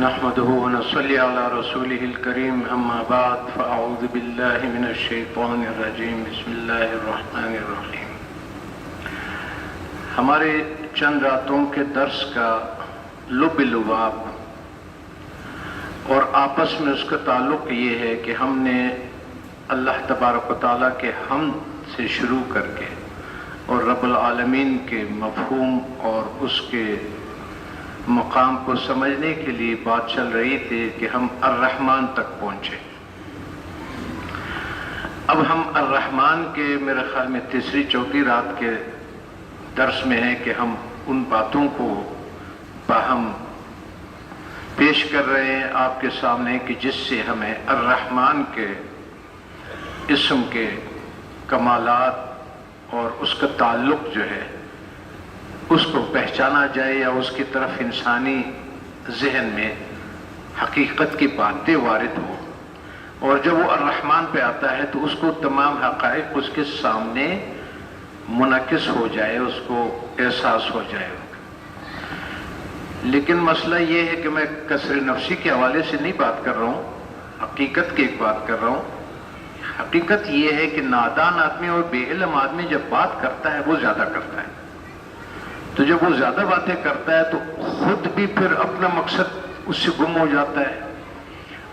نحمده ونصلي على رسوله الكريم، أما بعد، فأعوذ بالله من الشيطان الرجيم. بسم الله الرحمن الرحيم. ہمارے چند راتوں کے درس کا لب لباب اور آپس میں اس کا تعلق یہ ہے کہ ہم نے اللہ تبارک و تعالیٰ کے حمد سے شروع کر کے اور رب العالمین کے مفہوم اور اس کے مقام کو سمجھنے کے لیے بات چل رہی تھی کہ ہم الرحمن تک پہنچے۔ اب ہم الرحمن کے میرے خیال میں تیسری چوتھی رات کے درس میں ہیں کہ ہم ان باتوں کو باہم پیش کر رہے ہیں آپ کے سامنے کہ جس سے ہمیں الرحمن کے اسم کے کمالات اور اس کا تعلق جو ہے اس کو پہچانا جائے یا اس کی طرف انسانی ذہن میں حقیقت کی باتیں وارد ہوں اور جب وہ الرحمن پہ آتا ہے تو اس کو تمام حقائق اس کے سامنے منعقد ہو جائے، اس کو احساس ہو جائے۔ لیکن مسئلہ یہ ہے کہ میں کثر نفسی کے حوالے سے نہیں بات کر رہا ہوں، حقیقت کی ایک بات کر رہا ہوں۔ حقیقت یہ ہے کہ نادان آدمی اور بے علم آدمی جب بات کرتا ہے، وہ زیادہ کرتا ہے۔ تو جب وہ زیادہ باتیں کرتا ہے تو خود بھی پھر اپنا مقصد اس سے گم ہو جاتا ہے۔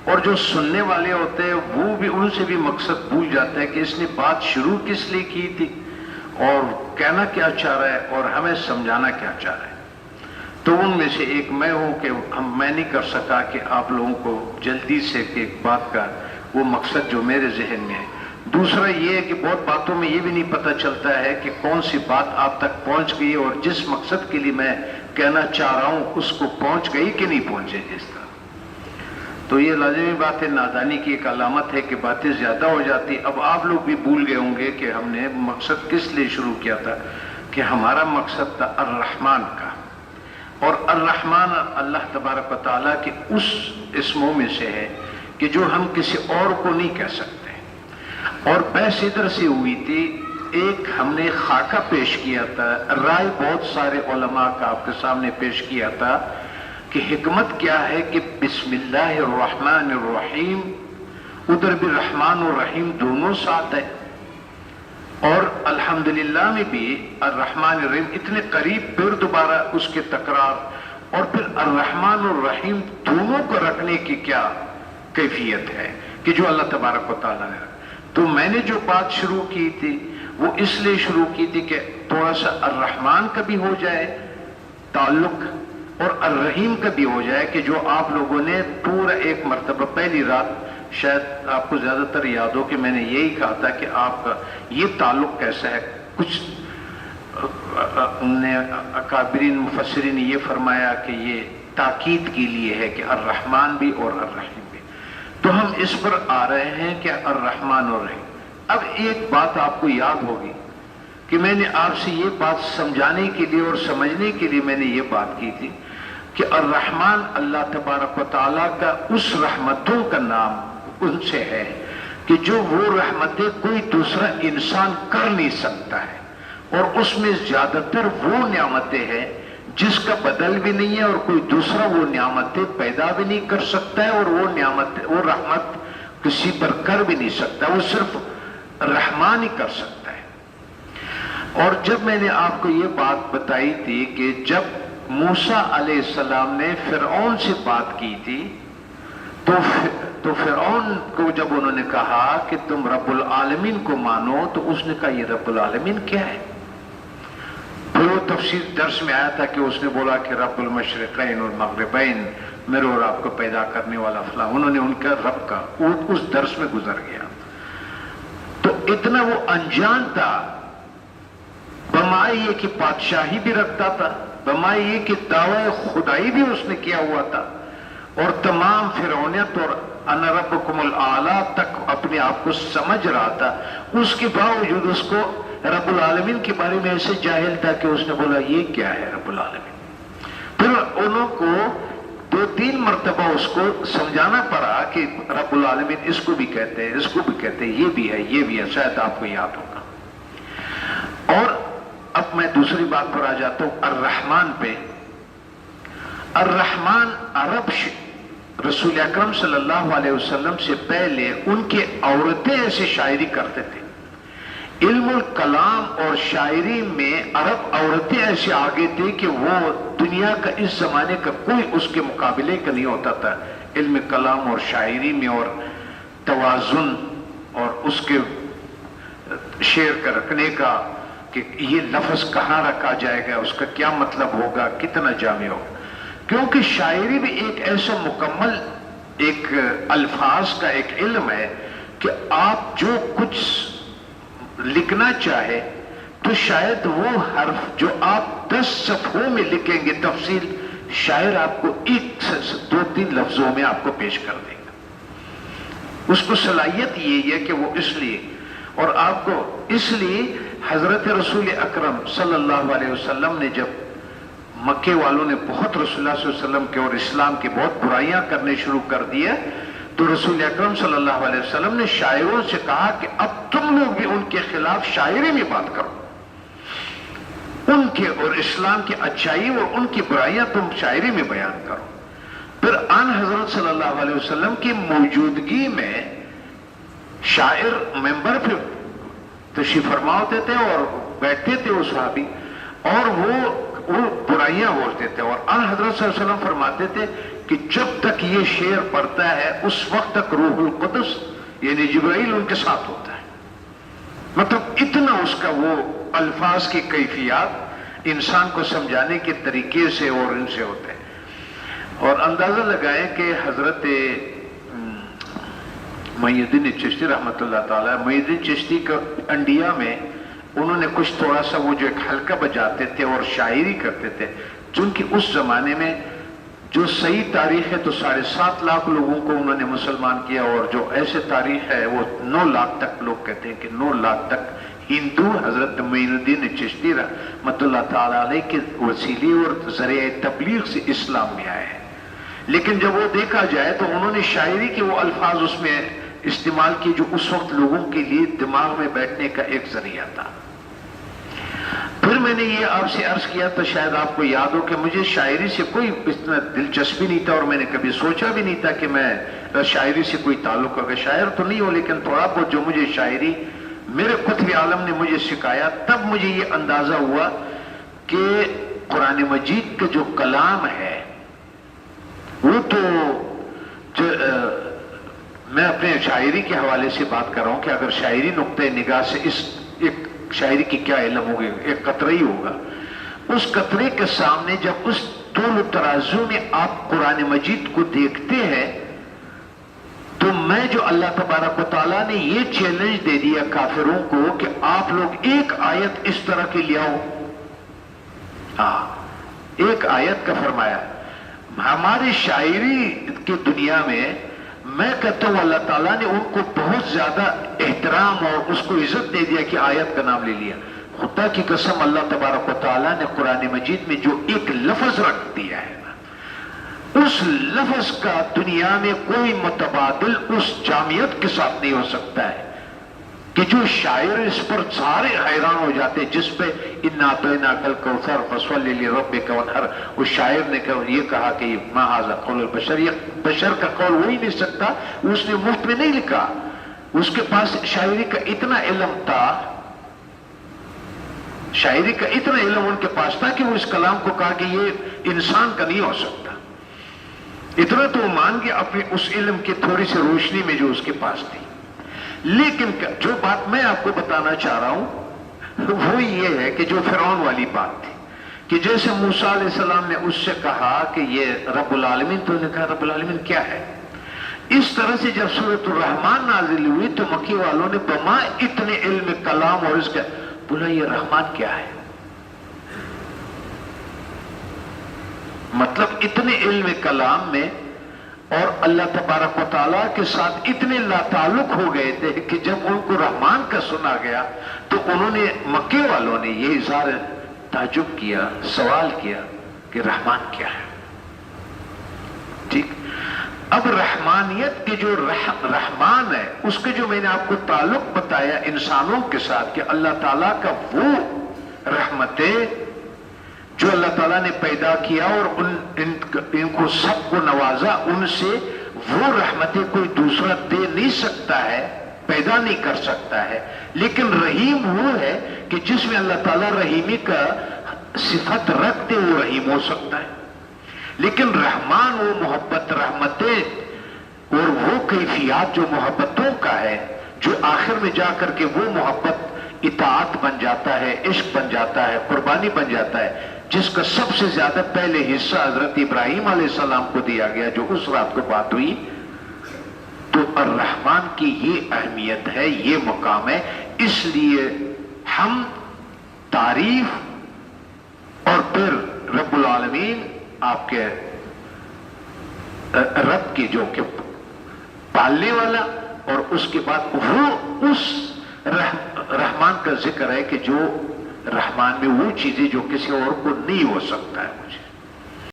اور جو سننے والے ہوتے ہیں، وہ بھی ان سے بھی مقصد بھول جاتا ہے کہ اس نے بات شروع کس لیے کی تھی اور کہنا کیا چاہ رہا ہے اور ہمیں سمجھانا کیا چاہ رہا ہے۔ تو ان میں سے ایک میں ہوں کہ ہم، میں نہیں کر سکا کہ آپ لوگوں کو جلدی سے ایک بات کا وہ مقصد جو میرے ذہن میں ہے دوسرا یہ ہے کہ بہت باتوں میں یہ بھی نہیں پتہ چلتا ہے کہ کون سی بات آپ تک پہنچ گئی اور جس مقصد کے لیے میں کہنا چاہ رہا ہوں، اس کو پہنچ گئی کہ نہیں پہنچے جس طرح۔ تو یہ لازمی بات ہے، نادانی کی ایک علامت ہے کہ باتیں زیادہ ہو جاتی۔ اب آپ لوگ بھی بھول گئے ہوں گے کہ ہم نے مقصد کس لیے شروع کیا تھا کہ ہمارا مقصد تھا الرحمن کا۔ اور الرحمن اللہ تبارک و تعالیٰ کے اس اسموں میں سے ہے کہ جو ہم کسی اور کو نہیں کہہ سکتے۔ اور بحث ادھر سے ہوئی تھی، ایک ہم نے خاکہ پیش کیا تھا، رائے بہت سارے علماء کا آپ کے سامنے پیش کیا تھا کہ حکمت کیا ہے کہ بسم اللہ الرحمن الرحیم، ادھر بھی رحمان اور رحیم دونوں ساتھ ہے۔ اور الحمدللہ میں بھی الرحمن الرحیم اتنے قریب پھر دوبارہ اس کے تکرار اور پھر الرحمن الرحیم دونوں کو رکھنے کی کیا کیفیت ہے کہ جو اللہ تبارک و تعالیٰ نے تو میں نے جو بات شروع کی تھی، وہ اس لیے شروع کی تھی کہ تھوڑا سا الرحمن کا بھی ہو جائے، تعلق اور الرحیم کا بھی ہو جائے کہ جو آپ لوگوں نے پورا ایک مرتبہ پہلی رات، شاید آپ کو زیادہ تر یاد ہو کہ میں نے یہی کہا تھا کہ آپ کا یہ تعلق کیسا ہے۔ کچھ، نے اکابرین، مفسرین نے یہ فرمایا کہ یہ تاکید کے لیے ہے کہ الرحمن بھی اور الرحیم۔ تو ہم اس پر آ رہے ہیں کہ الرحمن اور اب ایک بات آپ کو یاد ہوگی کہ میں نے آپ سے یہ بات سمجھانے کے لیے اور سمجھنے کے لیے میں نے یہ بات کی تھی کہ الرحمن اللہ تبارک و تعالیٰ کا اس رحمتوں کا نام ان سے ہے کہ جو وہ رحمتیں کوئی دوسرا انسان کر نہیں سکتا ہے اور اس میں زیادہ تر وہ نعمتیں ہیں جس کا بدل بھی نہیں ہے اور کوئی دوسرا وہ نعمتیں پیدا بھی نہیں کر سکتا ہے اور وہ نعمت، وہ رحمت کسی پر کر بھی نہیں سکتا، وہ صرف رحمان ہی کر سکتا ہے۔ اور جب میں نے آپ کو یہ بات بتائی تھی کہ جب موسا علیہ السلام نے فرعون سے بات کی تھی، تو تو فرعون کو جب انہوں نے کہا کہ تم رب العالمین کو مانو، تو اس نے کہا یہ رب العالمین کیا ہے؟ وہ تفسیر درس میں آیا تھا کہ اس نے بولا کہ رب المشرقین والمغربین میرے اور آپ کو پیدا کرنے والا فلاں، انہوں نے ان کا رب کا اس درس میں گزر گیا۔ تو اتنا وہ انجان تھا۔ بمائے یہ کہ بادشاہی بھی رکھتا تھا بمائے یہ کہ دعوی خدائی بھی اس نے کیا ہوا تھا۔ اور تمام فرونیت اور ان ربکم العالی تک اپنے آپ کو سمجھ رہا تھا۔ اس کے باوجود اس کو رب العالمین کے بارے میں ایسے جاہل تھا کہ اس نے بولا، یہ کیا ہے رب العالمین؟ پھر انہوں کو دو تین مرتبہ اس کو سمجھانا پڑا کہ رب العالمین اس کو بھی کہتے ہیں، اس کو بھی کہتے ہیں، یہ بھی ہے، یہ بھی ہے، شاید آپ کو یاد ہوگا۔ اور اب میں دوسری بات پر آ جاتا ہوں، الرحمن پہ۔ الرحمن عرب رسول اکرم صلی اللہ علیہ وسلم سے پہلے ان کے عورتیں ایسی شاعری کرتے تھے۔ علم الکلام اور شاعری میں عرب عورتیں ایسے آگے تھے کہ وہ دنیا کا اس زمانے کا کوئی اس کے مقابلے کا نہیں ہوتا تھا۔ علم کلام اور شاعری میں اور توازن اور اس کے شعر کا رکھنے کا کہ یہ لفظ کہاں رکھا جائے گا، اس کا کیا مطلب ہوگا، کتنا جامع ہوگا کیونکہ شاعری بھی ایک ایسا مکمل ایک الفاظ کا ایک علم ہے کہ آپ جو کچھ لکھنا چاہے تو شاید وہ حرف جو آپ دس صفحوں میں لکھیں گے تفصیل شاعر آپ کو ایک دو تین لفظوں میں آپ کو پیش کر دے گا۔ اس کو صلاحیت یہ ہے کہ وہ اس لیے، اور آپ کو اس لیے حضرت رسول اکرم صلی اللہ علیہ وسلم نے جب مکے والوں نے بہت رسول اللہ صلی اللہ علیہ وسلم کے اور اسلام کی بہت برائیاں کرنے شروع کر دیے تو رسول اکرم صلی اللہ علیہ وسلم نے شاعروں سے کہا کہ اب تم لوگ بھی ان کے خلاف شاعری میں بات کرو۔ ان کے اور اسلام کی اچھائی اور ان کی برائیاں تم شاعری میں بیان کرو۔ پھر ان حضرت صلی اللہ علیہ وسلم کی موجودگی میں شاعر ممبر پہ تشریف فرما ہوتے تھے اور بیٹھتے تھے وہ صحابی اور وہ وہ برائیاں بولتے تھے اور ان حضرت صلی اللہ علیہ وسلم فرماتے تھے کہ جب تک یہ شعر پڑھتا ہے، اس وقت تک روح القدس یعنی جبرائیل ان کے ساتھ ہوتا ہے۔ مطلب اتنا اس کا وہ الفاظ کی کیفیات انسان کو سمجھانے کے طریقے سے اور ان سے ہوتے ہیں۔ اور اندازہ لگائیں کہ حضرت الدین چشتی رحمۃ اللہ تعالیٰ الدین چشتی کا انڈیا میں انہوں نے کچھ تھوڑا سا وہ جو ایک حلقہ بجاتے تھے اور شاعری کرتے تھے، چونکہ اس زمانے میں جو صحیح تاریخ ہے تو ساڑھے سات لاکھ لوگوں کو انہوں نے مسلمان کیا اور جو ایسے تاریخ ہے وہ نو لاکھ تک لوگ کہتے ہیں کہ نو لاکھ تک ہندو حضرت معین الدین چشتی رحمت اللہ تعالیٰ علیہ کے وسیلی اور ذریعہ تبلیغ سے اسلام میں آئے ہیں۔ لیکن جب وہ دیکھا جائے تو انہوں نے شاعری کے وہ الفاظ اس میں استعمال کی جو اس وقت لوگوں کے لیے دماغ میں بیٹھنے کا ایک ذریعہ تھا۔ پھر میں نے یہ آپ سے عرض کیا تو شاید آپ کو یاد ہو کہ مجھے شاعری سے کوئی اتنا دلچسپی نہیں تھا اور میں نے کبھی سوچا بھی نہیں تھا کہ میں شاعری سے کوئی تعلق ہوگا شاعر تو نہیں ہو، لیکن تھوڑا بہت جو مجھے شاعری میرے قطب عالم نے مجھے سکھایا، تب مجھے یہ اندازہ ہوا کہ قرآن مجید کا جو کلام ہے، وہ تو جو میں اپنے شاعری کے حوالے سے بات کر رہا ہوں کہ اگر شاعری نقطۂ نگاہ سے اس ایک شاعری کی کیا علم ہوگی ایک قطرہ ہی ہوگا۔ اس قطرے کے سامنے جب اس طول ترازو میں آپ قرآن مجید کو دیکھتے ہیں، تو میں جو اللہ تبارک و تعالیٰ نے یہ چیلنج دے دیا کافروں کو کہ آپ لوگ ایک آیت اس طرح کی لے آؤ۔ ہاں، ایک آیت کا فرمایا ہماری شاعری کی دنیا میں میں کہتا ہوں اللہ تعالیٰ نے ان کو بہت زیادہ احترام اور اس کو عزت دے دیا کہ آیت کا نام لے لیا۔ خدا کی قسم اللہ تبارک و تعالیٰ نے قرآن مجید میں جو ایک لفظ رکھ دیا ہے، اس لفظ کا دنیا میں کوئی متبادل اس جامعت کے ساتھ نہیں ہو سکتا ہے۔ کہ جو شاعر اس پر سارے حیران ہو جاتے جس پہ ان کل کوثر فصول رب ہر اس شاعر نے یہ کہا کہ محاذ قول البشر، یہ بشر کا قول وہی نہیں سکتا اس نے مفت میں نہیں لکھا۔ اس کے پاس شاعری کا اتنا علم تھا، شاعری کا اتنا علم ان کے پاس تھا کہ وہ اس کلام کو کہا کہ یہ انسان کا نہیں ہو سکتا۔ اتنا تو وہ مان گیا اپنے اس علم کی تھوڑی سی روشنی میں جو اس کے پاس تھی۔ لیکن جو بات میں آپ کو بتانا چاہ رہا ہوں، وہ یہ ہے کہ جو فرعون والی بات تھی، کہ جیسے موسیٰ علیہ السلام نے اس سے کہا کہ یہ رب العالمین، تو نے کہا رب العالمین کیا ہے؟ اس طرح سے جب صورت الرحمان نازل ہوئی، تو مکی والوں نے بما اتنے علم کلام اور اس کا بولا، یہ رحمان کیا ہے؟ مطلب اتنے علم کلام میں اور اللہ تبارک و تعالیٰ کے ساتھ اتنے لا تعلق ہو گئے تھے کہ جب ان کو رحمان کا سنا گیا تو انہوں نے مکے والوں نے یہ اظہار تعجب کیا، سوال کیا کہ رحمان کیا ہے؟ ٹھیک؟ اب رحمانیت کے جو رحمان ہے، اس کے جو میں نے آپ کو تعلق بتایا انسانوں کے ساتھ کہ اللہ تعالیٰ کا وہ رحمتیں جو اللہ تعالیٰ نے پیدا کیا اور ان ان, ان کو سب کو نوازا ان سے وہ رحمتیں کوئی دوسرا دے نہیں سکتا ہے پیدا نہیں کر سکتا ہے۔ لیکن رحیم وہ ہے کہ جس میں اللہ تعالیٰ رحیمی کا صفت رکھتے وہ رحیم ہو سکتا ہے۔ لیکن رحمان وہ محبت رحمتیں اور وہ کیفیات جو محبتوں کا ہے جو آخر میں جا کر کے وہ محبت اطاعت بن جاتا ہے عشق بن جاتا ہے قربانی بن جاتا ہے جس کا سب سے زیادہ پہلے حصہ حضرت ابراہیم علیہ السلام کو دیا گیا جو اس رات کو بات ہوئی، تو الرحمن کی یہ اہمیت ہے، یہ مقام ہے، اس لیے ہم تعریف اور پھر رب العالمین آپ کے رب کی جو کہ پالنے والا اور اس کے بعد وہ اس رحمان کا ذکر ہے کہ جو رحمان میں وہ چیزیں جو کسی اور کو نہیں ہو سکتا ہے مجھے۔